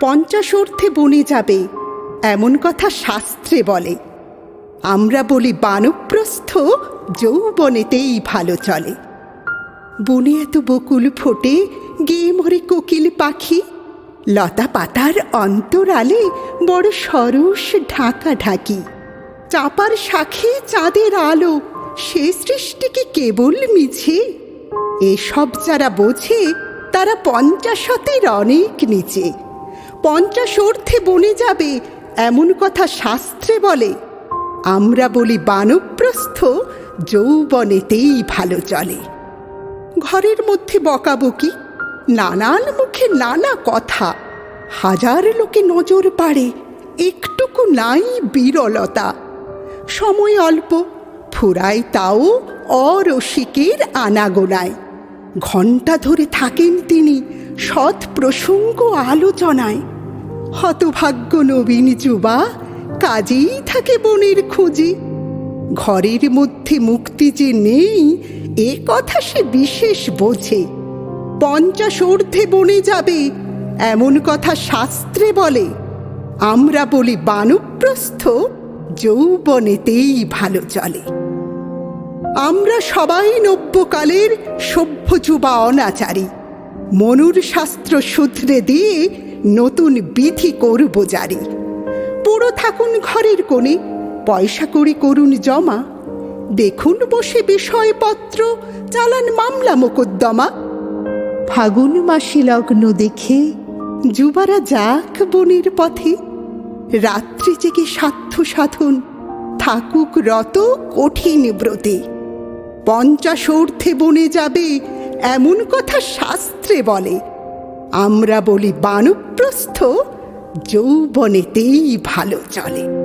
পঞ্চাশোর্ধে বনে যাবে, এমন কথা শাস্ত্রে বলে। আমরা বলি বানপ্রস্থ, যৌবনেতেই ভালো চলে। বনে এত বকুল ফোটে, গেয়ে মরে কোকিল পাখি। লতা পাতার অন্তরালে বড় সরস ঢাকা ঢাকি। চাপার শাখে চাঁদের আলো, সে সৃষ্টি কি কেবল মিছে। এসব যারা বোঝে, তারা পঞ্চাশতের অনেক নিচে। পঞ্চাশ অর্থে বনে যাবে, এমন কথা শাস্ত্রে বলে। আমরা বলি বানপ্রস্থ, যৌবনেতেই ভালো চলে। ঘরের মধ্যে বকাবকি, নানান মুখে নানা কথা। হাজার লোকে নজর পাড়ে, একটুকু নাই বিরলতা। সময় অল্প ফুরায় তাও অরসিকের আনাগোনায়। ঘণ্টা ধরে থাকেন তিনি সৎ প্রসঙ্গ আলোচনায়। হতভাগ্য নবীন যুবা, কাজেই থাকে বনের খোঁজে। ঘরের মধ্যে মুক্তি যে নেই, এ কথা সে বিশেষ বোঝে। পঞ্চাশ ঊর্ধ্বে বনে যাবে, এমন কথা শাস্ত্রে বলে। আমরা বলি বানুপ্রস্থ, যৌবনেতেই ভালো চলে। আমরা সবাই নব্যকালের সভ্য যুবা অনাচারী। মনুর শাস্ত্র সূত্রে দিয়ে নতুন বিধি করব জারি পুরো থাকুন ঘরের কোণে পয়সা করি করুন জমা। দেখুন বসে বিষয়পত্র চালান মামলা মোকদ্দমা। ফাগুন মাসে লগ্ন দেখে যুবারা যাক বনের পথে। রাত্রি জেগে সাধ্য সাধন থাকুক রত কঠিন ব্রতে। পঞ্চাশ ঊর্ধ্বে বনে যাবে এমন কথা শাস্ত্রে বলে। আমরা বলি বানপ্রস্থ যৌবনেতেই ভালো চলে।